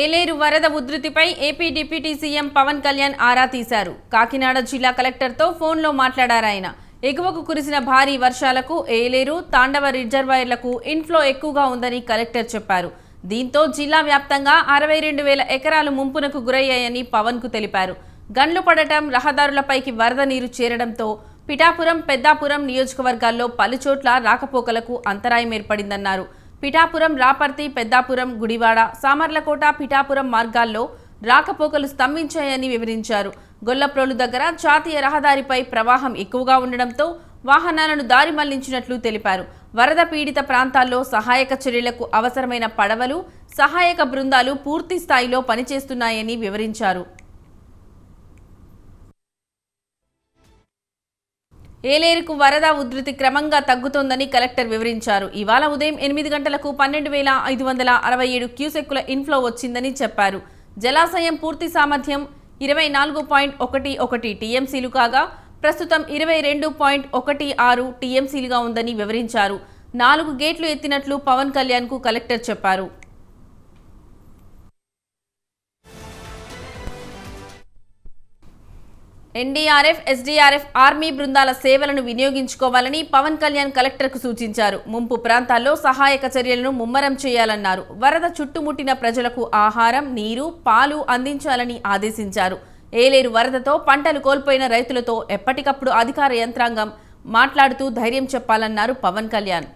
ఏలేరు వరద ఉధృతిపై AP deputy CM Pawan Kalyan ఆరా తీశారు. కాకినాడ జిల్లా కలెక్టర్తో ఫోన్లో మాట్లాడారాయన ఎగువకు కురిసిన భారీ వర్షాలకు ఏలేరు తాండవ రిజర్వాయర్లకు ఇన్ఫ్లో ఎక్కువగా ఉందని కలెక్టర్ చెప్పారు. దీంతో జిల్లా వ్యాప్తంగా అరవై రెండు వేల ఎకరాలు ముంపునకు గురయ్యాయని పవన్కు తెలిపారు. గండ్లు పడటం రహదారులపైకి వరద నీరు చేరడంతో పిఠాపురం పెద్దాపురం నియోజకవర్గాల్లో పలుచోట్ల రాకపోకలకు అంతరాయం ఏర్పడిందన్నారు. పిఠాపురం రాపర్తి పెద్దాపురం గుడివాడ సామర్లకోట పిఠాపురం మార్గాల్లో రాకపోకలు స్తంభించాయని వివరించారు. గొల్లప్రోలు దగ్గర జాతీయ రహదారిపై ప్రవాహం ఎక్కువగా ఉండడంతో వాహనాలను దారి మళ్ళించినట్లు తెలిపారు. వరద పీడిత ప్రాంతాల్లో సహాయక చర్యలకు అవసరమైన పడవలు సహాయక బృందాలు పూర్తి స్థాయిలో పనిచేస్తున్నాయని వివరించారు. ఏలేరుకు వరద ఉధృతి క్రమంగా తగ్గుతోందని కలెక్టర్ వివరించారు. ఇవాళ ఉదయం ఎనిమిది గంటలకు పన్నెండు వేల ఐదు వందల అరవై ఏడు క్యూసెక్కుల ఇన్ఫ్లో వచ్చిందని చెప్పారు. జలాశయం పూర్తి సామర్థ్యం ఇరవై నాలుగు పాయింట్ ఒకటి ఒకటి టీఎంసీలు కాగా ప్రస్తుతం ఇరవై రెండు పాయింట్ ఒకటి ఆరు టీఎంసీలుగా ఉందని వివరించారు. నాలుగు గేట్లు ఎత్తినట్లు పవన్ కళ్యాణ్కు కలెక్టర్ చెప్పారు. ఎన్డీఆర్ఎఫ్ ఎస్డీఆర్ఎఫ్ ఆర్మీ బృందాల సేవలను వినియోగించుకోవాలని పవన్ కళ్యాణ్ కలెక్టర్కు సూచించారు. ముంపు ప్రాంతాల్లో సహాయక చర్యలను ముమ్మరం చేయాలన్నారు. వరద చుట్టుముట్టిన ప్రజలకు ఆహారం నీరు పాలు అందించాలని ఆదేశించారు. ఏలేరు వరదతో పంటలు కోల్పోయిన రైతులతో ఎప్పటికప్పుడు అధికార యంత్రాంగం మాట్లాడుతూ ధైర్యం చెప్పాలన్నారు పవన్ కళ్యాణ్.